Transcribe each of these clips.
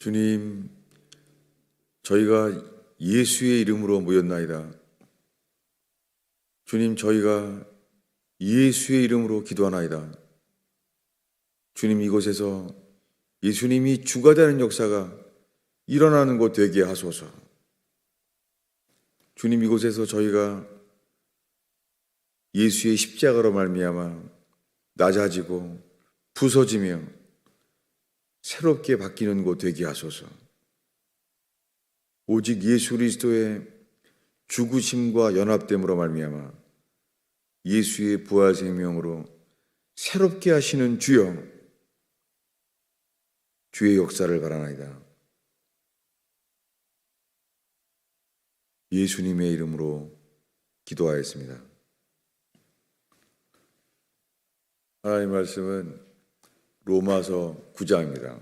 주님, 저희가 예수의 이름으로 모였나이다. 주님, 저희가 예수의 이름으로 기도하나이다. 주님, 이곳에서 예수님이 주가 되는 역사가 일어나는 곳 되게 하소서. 주님, 이곳에서 저희가 예수의 십자가로 말미암아 낮아지고 부서지며 새롭게 바뀌는 곳 되게 하소서. 오직 예수 그리스도의 죽으심과 연합됨으로 말미암아 예수의 부활 생명으로 새롭게 하시는 주여 주의 역사를 바라나이다. 예수님의 이름으로 기도하였습니다. 하나님 말씀은 로마서 9장입니다.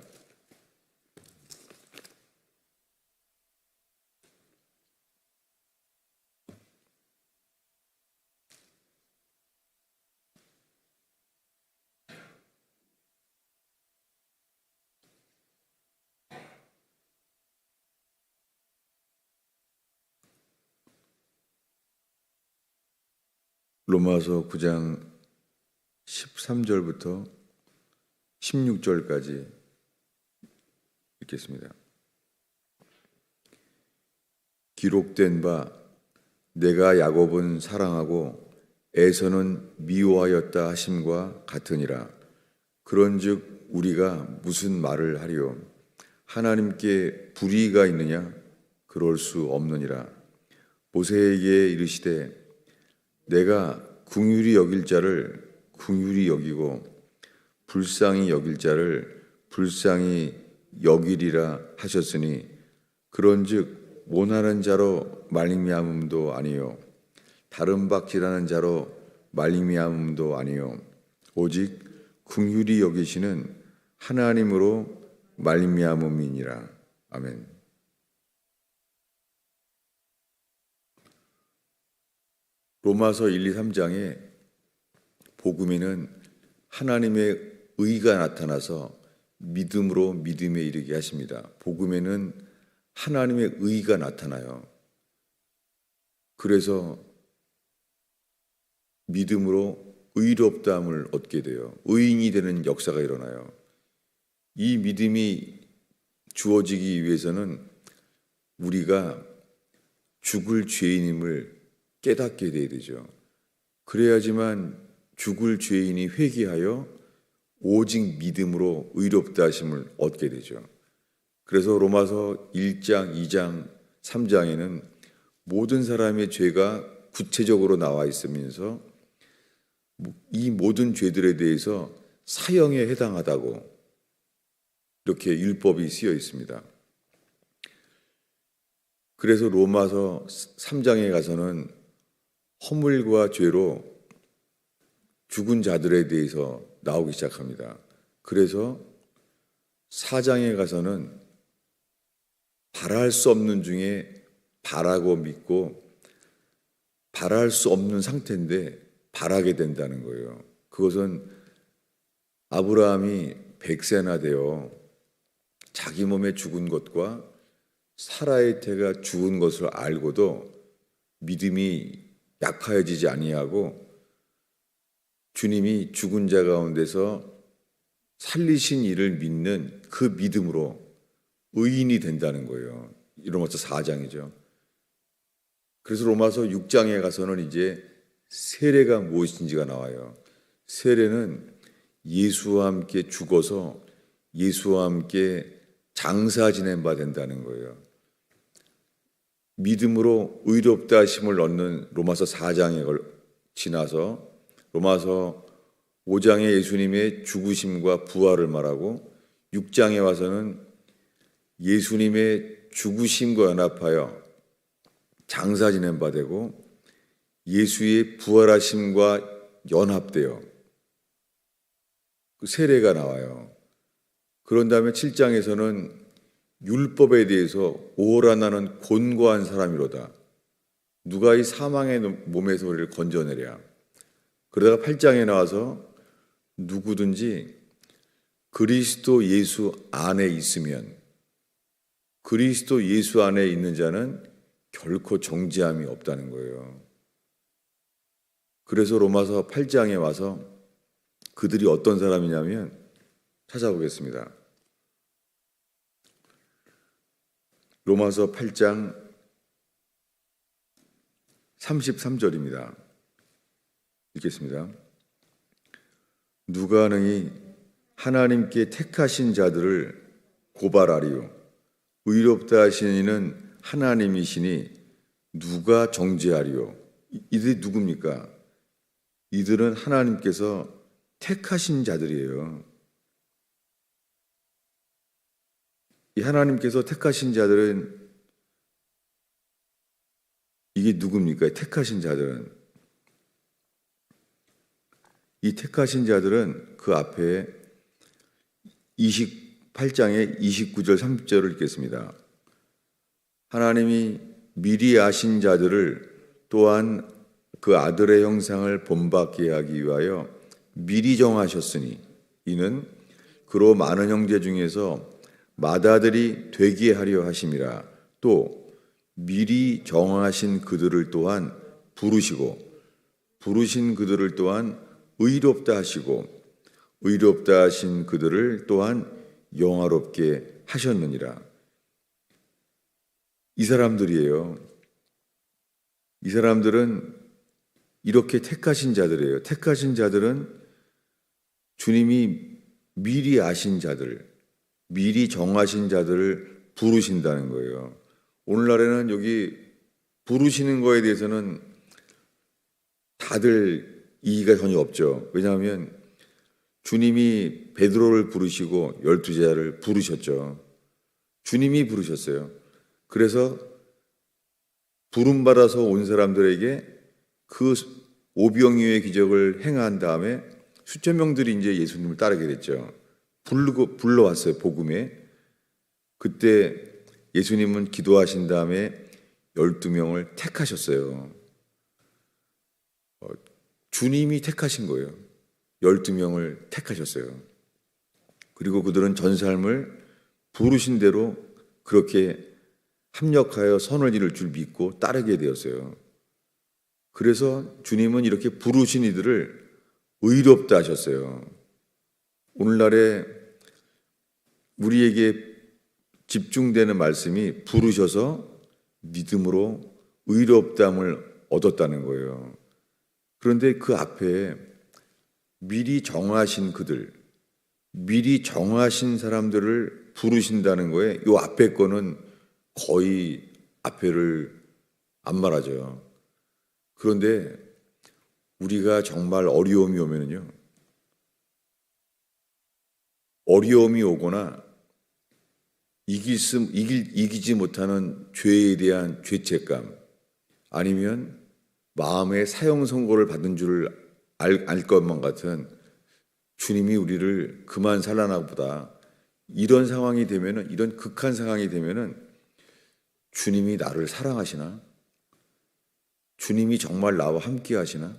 로마서 9장 13절부터 16절까지 읽겠습니다. 기록된 바 내가 야곱은 사랑하고 에서는 미워하였다 하심과 같으니라. 그런즉 우리가 무슨 말을 하리요? 하나님께 불의가 있느냐? 그럴 수 없느니라. 모세에게 이르시되 내가 궁휼히 여길 자를 궁휼히 여기고 불쌍히 여길 자를 불쌍히 여기리라 하셨으니 그런즉 원하는 자로 말미암음도 아니요 다른 박지라는 자로 말미암음도 아니요 오직 궁휼히 여기시는 하나님으로 말미암음이니라 아멘. 로마서 1, 2, 3장에 복음에는 하나님의 의가 나타나서 믿음으로 믿음에 이르게 하십니다. 복음에는 하나님의 의가 나타나요. 그래서 믿음으로 의롭다함을 얻게 돼요. 의인이 되는 역사가 일어나요. 이 믿음이 주어지기 위해서는 우리가 죽을 죄인임을 깨닫게 돼야 되죠. 그래야지만 죽을 죄인이 회개하여 오직 믿음으로 의롭다 하심을 얻게 되죠. 그래서 로마서 1장, 2장, 3장에는 모든 사람의 죄가 구체적으로 나와 있으면서 이 모든 죄들에 대해서 사형에 해당하다고 이렇게 율법이 쓰여 있습니다. 그래서 로마서 3장에 가서는 허물과 죄로 죽은 자들에 대해서 나오기 시작합니다. 그래서 사장에 가서는 바랄 수 없는 중에 바라고 믿고 바랄 수 없는 상태인데 바라게 된다는 거예요. 그것은 아브라함이 백세나 되어 자기 몸에 죽은 것과 사라의 태가 죽은 것을 알고도 믿음이 약하여지지 아니하고 주님이 죽은 자 가운데서 살리신 이를 믿는 그 믿음으로 의인이 된다는 거예요. 로마서 4장이죠. 그래서 로마서 6장에 가서는 이제 세례가 무엇인지가 나와요. 세례는 예수와 함께 죽어서 예수와 함께 장사 지낸 바 된다는 거예요. 믿음으로 의롭다 하심을 얻는 로마서 4장에 지나서 로마서 5장에 예수님의 죽으심과 부활을 말하고 6장에 와서는 예수님의 죽으심과 연합하여 장사 지낸 바 되고 예수의 부활하심과 연합되어 그 세례가 나와요. 그런 다음에 7장에서는 율법에 대해서 오라 나는 곤고한 사람이로다. 누가 이 사망의 몸에서 우리를 건져내랴. 그러다가 8장에 나와서 누구든지 그리스도 예수 안에 있으면 그리스도 예수 안에 있는 자는 결코 정죄함이 없다는 거예요. 그래서 로마서 8장에 와서 그들이 어떤 사람이냐면 찾아보겠습니다. 로마서 8장 33절입니다. 읽겠습니다. 누가 능히 하나님께 택하신 자들을 고발하리요 의롭다 하시는 이는 하나님이시니 누가 정죄하리요 이- 이들이 누굽니까? 이들은 하나님께서 택하신 자들이에요. 이 하나님께서 택하신 자들은 이게 누굽니까? 택하신 자들은 이 택하신 자들은 그 앞에 28장의 29절 30절을 읽겠습니다. 하나님이 미리 아신 자들을 또한 그 아들의 형상을 본받게 하기 위하여 미리 정하셨으니 이는 그로 많은 형제 중에서 맏아들이 되게 하려 하심이라 또 미리 정하신 그들을 또한 부르시고 부르신 그들을 또한 의롭다 하시고 의롭다 하신 그들을 또한 영화롭게 하셨느니라. 이 사람들이에요. 이 사람들은 이렇게 택하신 자들이에요. 택하신 자들은 주님이 미리 아신 자들, 미리 정하신 자들을 부르신다는 거예요. 오늘날에는 여기 부르시는 거에 대해서는 다들 이의가 전혀 없죠. 왜냐하면 주님이 베드로를 부르시고 열두 제자를 부르셨죠. 주님이 부르셨어요. 그래서 부름 받아서 온 사람들에게 그 오병이어의 기적을 행한 다음에 수천 명들이 이제 예수님을 따르게 됐죠. 부르고 불러왔어요 복음에. 그때 예수님은 기도하신 다음에 열두 명을 택하셨어요. 어, 주님이 택하신 거예요. 열두 명을 택하셨어요. 그리고 그들은 전 삶을 부르신 대로 그렇게 합력하여 선을 이룰 줄 믿고 따르게 되었어요. 그래서 주님은 이렇게 부르신 이들을 의롭다 하셨어요. 오늘날에 우리에게 집중되는 말씀이 부르셔서 믿음으로 의롭담을 얻었다는 거예요. 그런데 그 앞에 미리 정하신 그들, 미리 정하신 사람들을 부르신다는 거에 요 앞에 거는 거의 앞에를 안 말하죠. 그런데 우리가 정말 어려움이 오면은요. 어려움이 오거나 이길 수, 이길, 이기지 못하는 죄에 대한 죄책감 아니면 마음의 사형 선고를 받은 줄 알, 알 것만 같은 주님이 우리를 그만 살라나 보다 이런 상황이 되면은 이런 극한 상황이 되면은 주님이 나를 사랑하시나? 주님이 정말 나와 함께 하시나?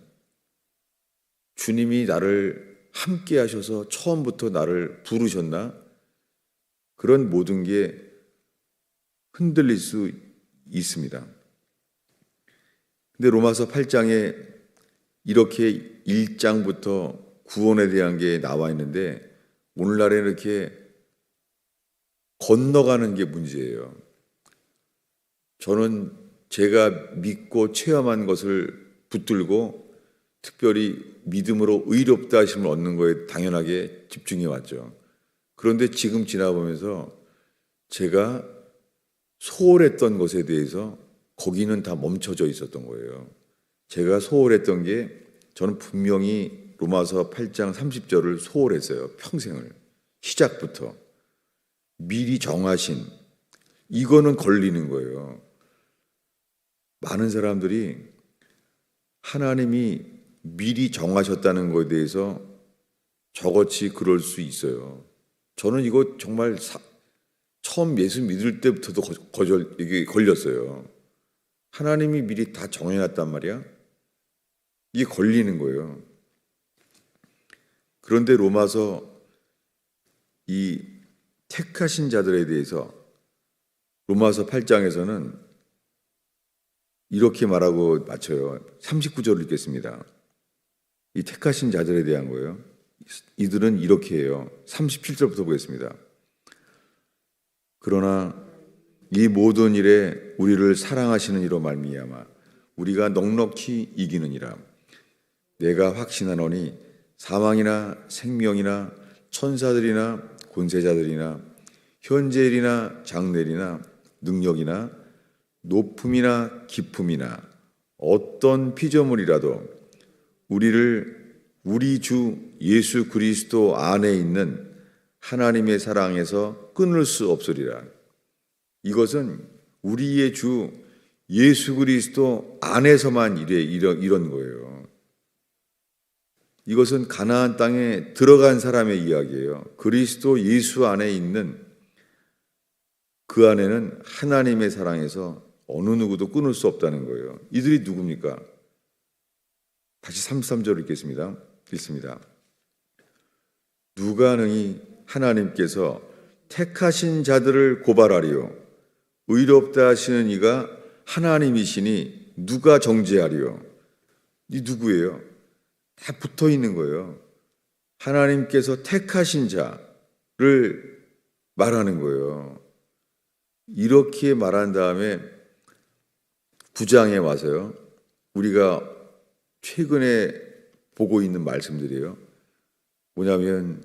주님이 나를 함께 하셔서 처음부터 나를 부르셨나? 그런 모든 게 흔들릴 수 있습니다. 근데 로마서 8장에 이렇게 1장부터 구원에 대한 게 나와 있는데 오늘날에 이렇게 건너가는 게 문제예요. 저는 제가 믿고 체험한 것을 붙들고 특별히 믿음으로 의롭다 하심을 얻는 거에 당연하게 집중해 왔죠. 그런데 지금 지나보면서 제가 소홀했던 것에 대해서 거기는 다 멈춰져 있었던 거예요. 제가 소홀했던 게 저는 분명히 로마서 8장 30절을 소홀했어요. 평생을. 시작부터. 미리 정하신. 이거는 걸리는 거예요. 많은 사람들이 하나님이 미리 정하셨다는 것에 대해서 저같이 그럴 수 있어요. 저는 이거 정말 사- 처음 예수 믿을 때부터도 거- 거절 이게 걸렸어요. 하나님이 미리 다 정해놨단 말이야. 이게 걸리는 거예요. 그런데 로마서 이 택하신 자들에 대해서 로마서 8장에서는 이렇게 말하고 마쳐요. 39절을 읽겠습니다. 이 택하신 자들에 대한 거예요. 이들은 이렇게 해요. 37절부터 보겠습니다. 그러나 이 모든 일에 우리를 사랑하시는 이로 말미암아 우리가 넉넉히 이기느니라. 내가 확신하노니 사망이나 생명이나 천사들이나 권세자들이나 현재일이나 장래일이나 능력이나 높음이나 깊음이나 어떤 피조물이라도 우리를 우리 주 예수 그리스도 안에 있는 하나님의 사랑에서 끊을 수 없으리라. 이것은 우리의 주 예수 그리스도 안에서만 이래 이런, 이런 거예요. 이것은 가나안 땅에 들어간 사람의 이야기예요. 그리스도 예수 안에 있는 그 안에는 하나님의 사랑에서 어느 누구도 끊을 수 없다는 거예요. 이들이 누굽니까? 다시 33절 읽겠습니다. 읽습니다. 누가 능히 하나님께서 택하신 자들을 고발하리요 의롭다 하시는 이가 하나님이시니 누가 정죄하리요 이 누구예요? 다 붙어 있는 거예요. 하나님께서 택하신 자를 말하는 거예요. 이렇게 말한 다음에 구장에 와서요. 우리가 최근에 보고 있는 말씀들이에요. 뭐냐면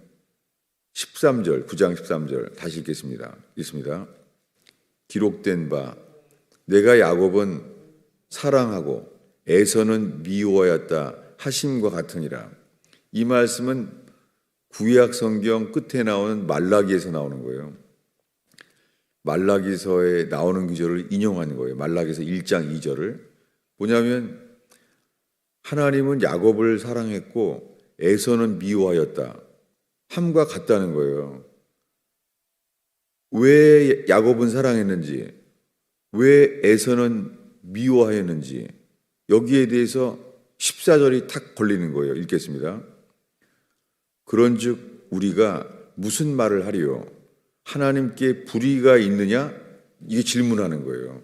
13절, 9장 13절 다시 읽겠습니다. 읽습니다. 기록된 바 내가 야곱은 사랑하고 에서는 미워하였다 하심과 같으니라. 이 말씀은 구약 성경 끝에 나오는 말라기에서 나오는 거예요. 말라기서에 나오는 구절을 인용하는 거예요. 말라기서 1장 2절을. 뭐냐면 하나님은 야곱을 사랑했고 에서는 미워하였다. 함과 같다는 거예요. 왜 야곱은 사랑했는지, 왜 에서는 미워하였는지 여기에 대해서 14절이 탁 걸리는 거예요. 읽겠습니다. 그런즉 우리가 무슨 말을 하리요? 하나님께 불의가 있느냐? 이게 질문하는 거예요.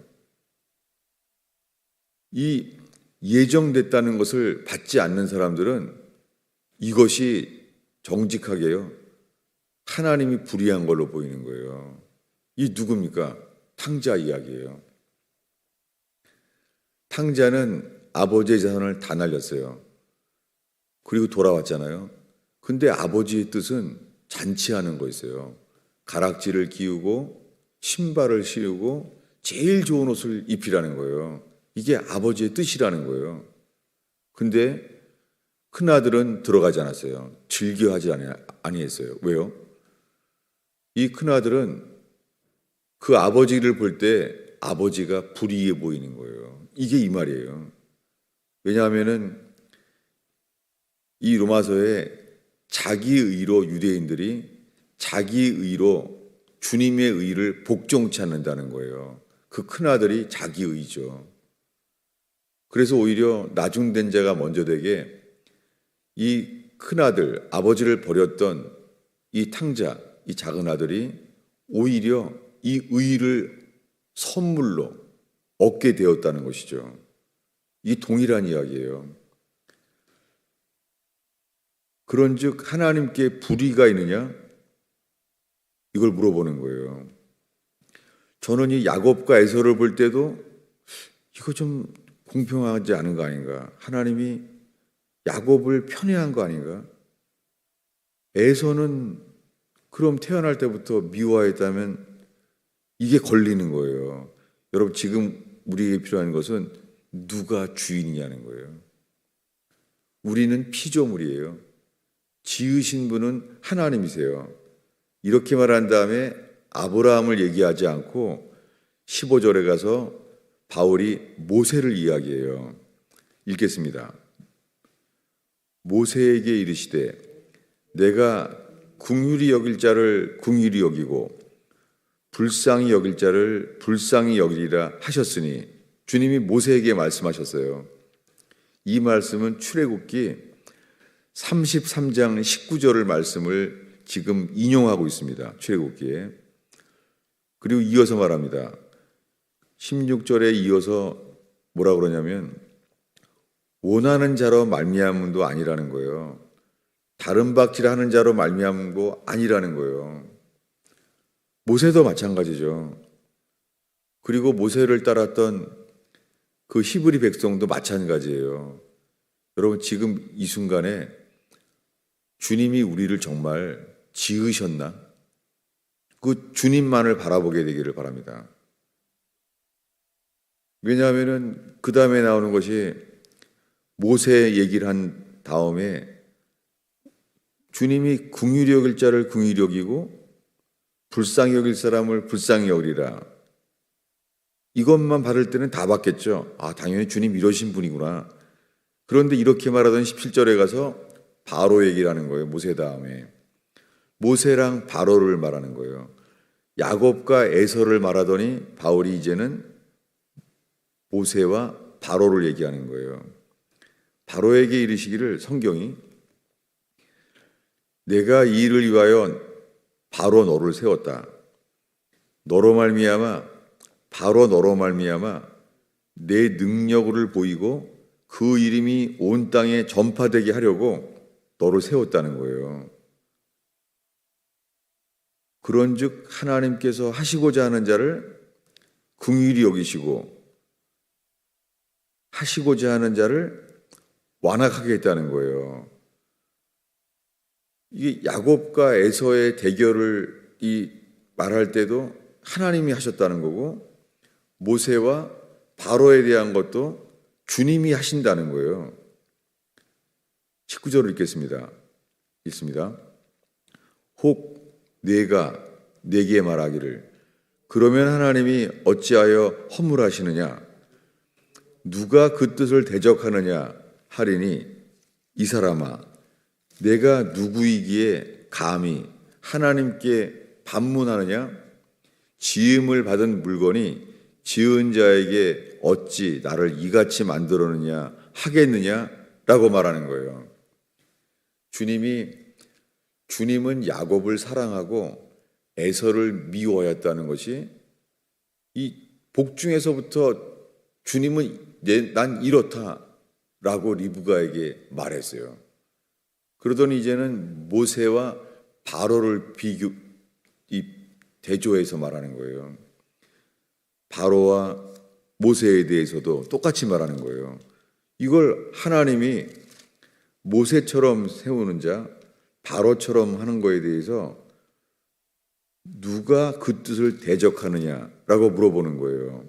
이 예정됐다는 것을 받지 않는 사람들은 이것이 정직하게요. 하나님이 불의한 걸로 보이는 거예요. 이 누굽니까? 탕자 이야기예요. 탕자는 아버지의 자산을 다 날렸어요. 그리고 돌아왔잖아요. 근데 아버지의 뜻은 잔치하는 거였어요. 가락지를 기우고 신발을 씌우고 제일 좋은 옷을 입히라는 거예요. 이게 아버지의 뜻이라는 거예요. 근데 큰아들은 들어가지 않았어요. 즐겨하지 아니했어요. 왜요? 이 큰아들은 그 아버지를 볼 때 아버지가 불의해 보이는 거예요. 이게 이 말이에요. 왜냐하면은 이 로마서에 자기 의로 유대인들이 자기 의로 주님의 의를 복종치 않는다는 거예요. 그 큰아들이 자기 의죠. 그래서 오히려 나중된 자가 먼저 되게 이 큰아들, 아버지를 버렸던 이 탕자, 이 작은 아들이 오히려 이 의를 선물로 얻게 되었다는 것이죠. 이 동일한 이야기예요. 그런즉 하나님께 불의가 있느냐? 이걸 물어보는 거예요. 저는 이 야곱과 에서를 볼 때도 이거 좀 공평하지 않은 거 아닌가? 하나님이 야곱을 편애한 거 아닌가? 에서는 그럼 태어날 때부터 미워했다면 이게 걸리는 거예요. 여러분 지금 우리에게 필요한 것은 누가 주인이냐는 거예요. 우리는 피조물이에요. 지으신 분은 하나님이세요. 이렇게 말한 다음에 아브라함을 얘기하지 않고 15절에 가서 바울이 모세를 이야기해요. 읽겠습니다. 모세에게 이르시되 내가 궁휼히 여길 자를 궁휼히 여기고 불쌍히 여길 자를 불쌍히 여기리라 하셨으니 주님이 모세에게 말씀하셨어요. 이 말씀은 출애굽기 33장 19절을 말씀을 지금 인용하고 있습니다. 출애굽기에. 그리고 이어서 말합니다. 16절에 이어서 뭐라 그러냐면 원하는 자로 말미암음도 아니라는 거예요. 다른 박질 하는 자로 말미암음도 아니라는 거예요. 모세도 마찬가지죠. 그리고 모세를 따랐던 그 히브리 백성도 마찬가지예요. 여러분 지금 이 순간에 주님이 우리를 정말 지으셨나? 그 주님만을 바라보게 되기를 바랍니다. 왜냐하면은 그 다음에 나오는 것이 모세 얘기를 한 다음에 주님이 궁휼히 여길 자를 궁휼히 여기고 불쌍히 여길 사람을 불쌍히 여기리라. 이것만 받을 때는 다 받겠죠. 아, 당연히 주님 이러신 분이구나. 그런데 이렇게 말하던 17절에 가서 바로 얘기를 하는 거예요. 모세 다음에. 모세랑 바로를 말하는 거예요. 야곱과 에서를 말하더니 바울이 이제는 모세와 바로를 얘기하는 거예요. 바로에게 이르시기를 성경이 내가 이 일을 위하여 바로 너를 세웠다. 너로 말미암아 바로 너로 말미암아 내 능력을 보이고 그 이름이 온 땅에 전파되게 하려고 너를 세웠다는 거예요. 그런즉 하나님께서 하시고자 하는 자를 궁일이 여기시고 하시고자 하는 자를 완악하게 했다는 거예요. 이게 야곱과 에서의 대결을 이 말할 때도 하나님이 하셨다는 거고 모세와 바로에 대한 것도 주님이 하신다는 거예요. 19절을 읽겠습니다. 읽습니다. 혹 내가 내게 말하기를 그러면 하나님이 어찌하여 허물하시느냐 누가 그 뜻을 대적하느냐 하리니 이 사람아 내가 누구이기에 감히 하나님께 반문하느냐 지음을 받은 물건이 지은 자에게 어찌 나를 이같이 만들었느냐 하겠느냐라고 말하는 거예요. 주님이 주님은 야곱을 사랑하고 에서를 미워하였다는 것이 이 복중에서부터 주님은 난 이렇다라고 리브가에게 말했어요. 그러더니 이제는 모세와 바로를 비교 이 대조해서 말하는 거예요. 바로와 모세에 대해서도 똑같이 말하는 거예요. 이걸 하나님이 모세처럼 세우는 자, 바로처럼 하는 거에 대해서 누가 그 뜻을 대적하느냐라고 물어보는 거예요.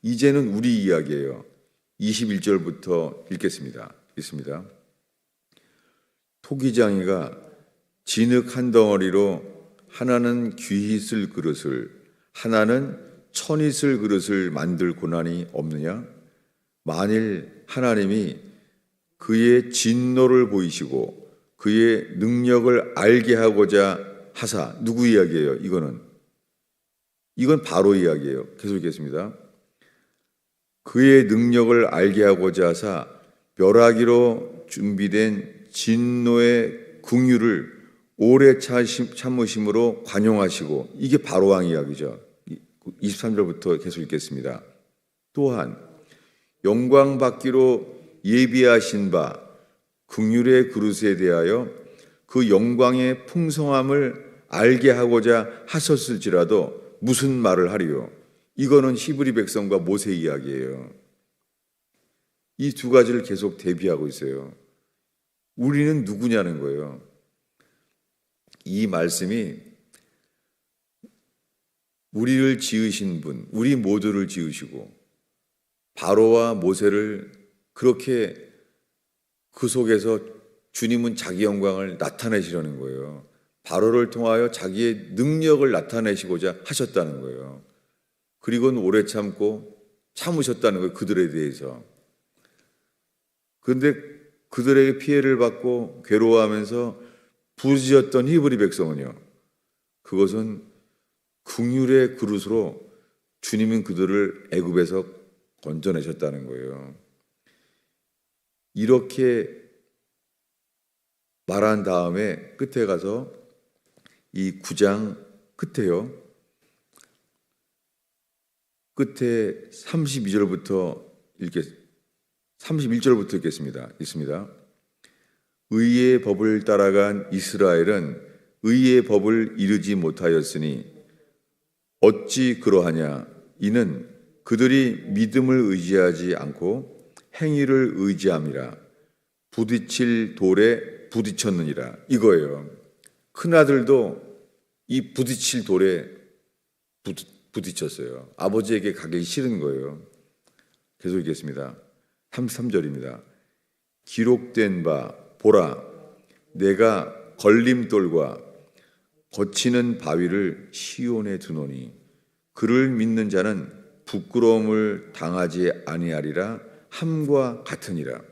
이제는 우리 이야기예요. 21절부터 읽겠습니다. 읽습니다. 토기장이가 진흙 한 덩어리로 하나는 귀히 쓸 그릇을 하나는 천이 쓸 그릇을 만들 고난이 없느냐? 만일 하나님이 그의 진노를 보이시고 그의 능력을 알게 하고자 하사 누구 이야기예요? 이거는 이건 바로 이야기예요. 계속 읽겠습니다. 그의 능력을 알게 하고자 하사 멸하기로 준비된 진노의 궁유를 오래 참으심으로 관용하시고 이게 바로 왕 이야기죠. 23절부터 계속 읽겠습니다. 또한 영광 받기로 예비하신 바 궁율의 그릇에 대하여 그 영광의 풍성함을 알게 하고자 하셨을지라도 무슨 말을 하리요? 이거는 히브리 백성과 모세 이야기예요. 이 두 가지를 계속 대비하고 있어요. 우리는 누구냐는 거예요. 이 말씀이 우리를 지으신 분, 우리 모두를 지으시고 바로와 모세를 그렇게 그 속에서 주님은 자기 영광을 나타내시려는 거예요. 바로를 통하여 자기의 능력을 나타내시고자 하셨다는 거예요. 그리고는 오래 참고 참으셨다는 거예요. 그들에 대해서. 그런데 그들에게 피해를 받고 괴로워하면서 부르짖었던 히브리 백성은요. 그것은 궁율의 그릇으로 주님은 그들을 애굽에서 건져내셨다는 거예요. 이렇게 말한 다음에 끝에 가서 이 구장 끝에요. 끝에 32절부터 읽겠 31절부터 읽겠습니다. 읽습니다. 의의 법을 따라간 이스라엘은 의의 법을 이루지 못하였으니 어찌 그러하냐 이는 그들이 믿음을 의지하지 않고 행위를 의지함이라 부딪힐 돌에 부딪혔느니라 이거예요. 큰 아들도 이 부딪힐 돌에 부딪, 부딪혔어요. 아버지에게 가기 싫은 거예요. 계속 읽겠습니다. 33절입니다. 기록된 바 보라 내가 걸림돌과 거치는 바위를 시온에 두노니 그를 믿는 자는 부끄러움을 당하지 아니하리라 함과 같으니라.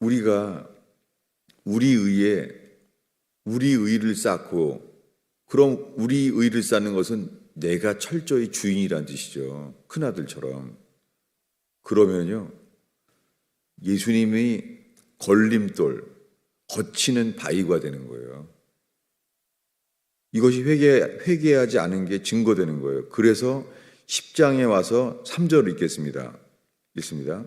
우리가 우리 의에 우리 의를 쌓고 그럼 우리 의를 쌓는 것은 내가 철저히 주인이란 뜻이죠. 큰아들처럼. 그러면요. 예수님이 걸림돌, 거치는 바위가 되는 거예요. 이것이 회개, 회개하지 않은 게 증거되는 거예요. 그래서 10장에 와서 3절을 읽겠습니다. 읽습니다.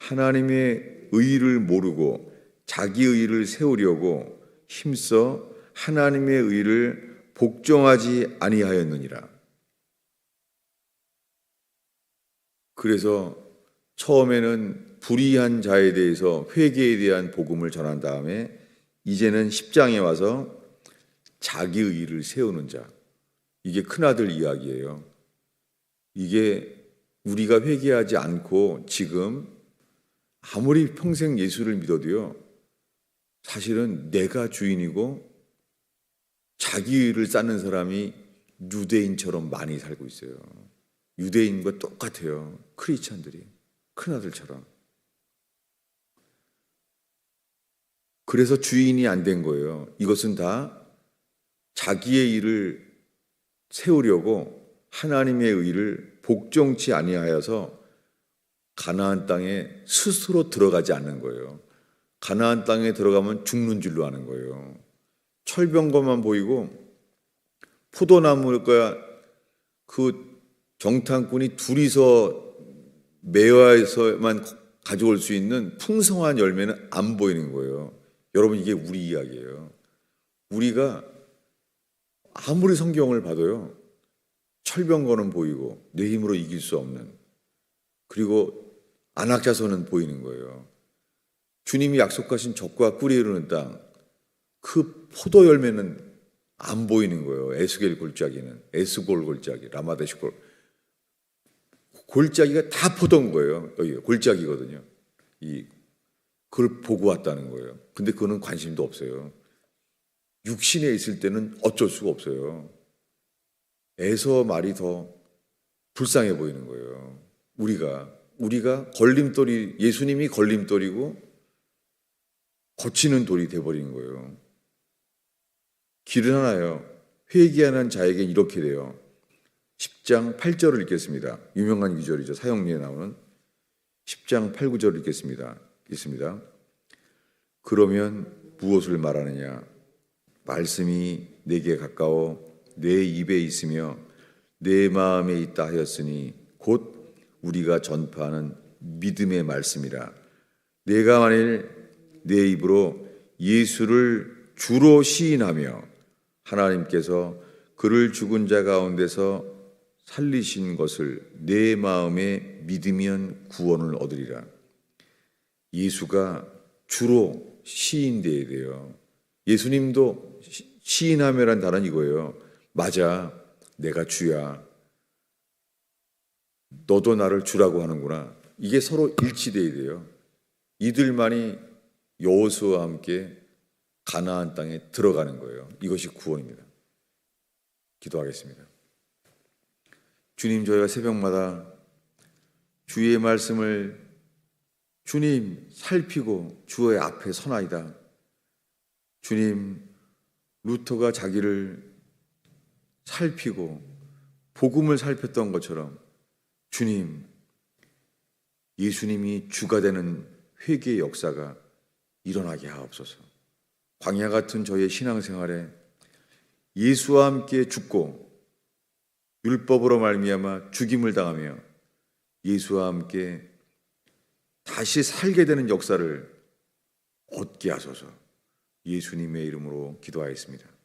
하나님의 의를 모르고 자기 의를 세우려고 힘써 하나님의 의를 복종하지 아니하였느니라. 그래서 처음에는 불의한 자에 대해서 회개에 대한 복음을 전한 다음에 이제는 10장에 와서 자기 의를 세우는 자. 이게 큰아들 이야기예요. 이게 우리가 회개하지 않고 지금 아무리 평생 예수를 믿어도요. 사실은 내가 주인이고 자기 의를 쌓는 사람이 유대인처럼 많이 살고 있어요. 유대인과 똑같아요. 크리스찬들이 큰아들처럼. 그래서 주인이 안 된 거예요. 이것은 다 자기의 일을 세우려고 하나님의 의를 복종치 아니하여서 가나안 땅에 스스로 들어가지 않는 거예요. 가나안 땅에 들어가면 죽는 줄로 아는 거예요. 철병거만 보이고 포도나무가 그 정탐꾼이 둘이서 매화에서만 가져올 수 있는 풍성한 열매는 안 보이는 거예요. 여러분 이게 우리 이야기예요. 우리가 아무리 성경을 봐도요. 철병거는 보이고 내 힘으로 이길 수 없는 그리고 안악자서는 보이는 거예요. 주님이 약속하신 적과 꿀이 흐르는 땅, 그 포도 열매는 안 보이는 거예요. 에스겔 골짜기는 에스골 골짜기, 라마데시골 골짜기가 다 포도인 거예요. 여기 골짜기거든요. 이 그걸 보고 왔다는 거예요. 근데 그거는 관심도 없어요. 육신에 있을 때는 어쩔 수가 없어요. 에서 말이 더 불쌍해 보이는 거예요. 우리가 우리가 걸림돌이 예수님이 걸림돌이고 거치는 돌이 돼 버리는 거예요. 길은 하나요. 회개하는 자에게 이렇게 돼요. 10장 8절을 읽겠습니다. 유명한 구절이죠. 사형리에 나오는 10장 8, 9절을 읽겠습니다. 읽습니다. 그러면 무엇을 말하느냐? 말씀이 내게 가까워 내 입에 있으며 내 마음에 있다 하였으니 곧 우리가 전파하는 믿음의 말씀이라. 내가 만일 내 입으로 예수를 주로 시인하며 하나님께서 그를 죽은 자 가운데서 살리신 것을 내 마음에 믿으면 구원을 얻으리라. 예수가 주로 시인돼야 돼요. 예수님도 시인하며란 단어는 이거예요. 맞아. 내가 주야. 너도 나를 주라고 하는구나. 이게 서로 일치돼야 돼요. 이들만이 여호수와 함께 가나안 땅에 들어가는 거예요. 이것이 구원입니다. 기도하겠습니다. 주님 저희가 새벽마다 주의 말씀을 주님 살피고 주의 앞에 서나이다. 주님 루터가 자기를 살피고 복음을 살폈던 것처럼 주님 예수님이 주가 되는 회개의 역사가 일어나게 하옵소서. 광야 같은 저의 신앙생활에 예수와 함께 죽고 율법으로 말미암아 죽임을 당하며 예수와 함께 다시 살게 되는 역사를 얻게 하소서. 예수님의 이름으로 기도하였습니다.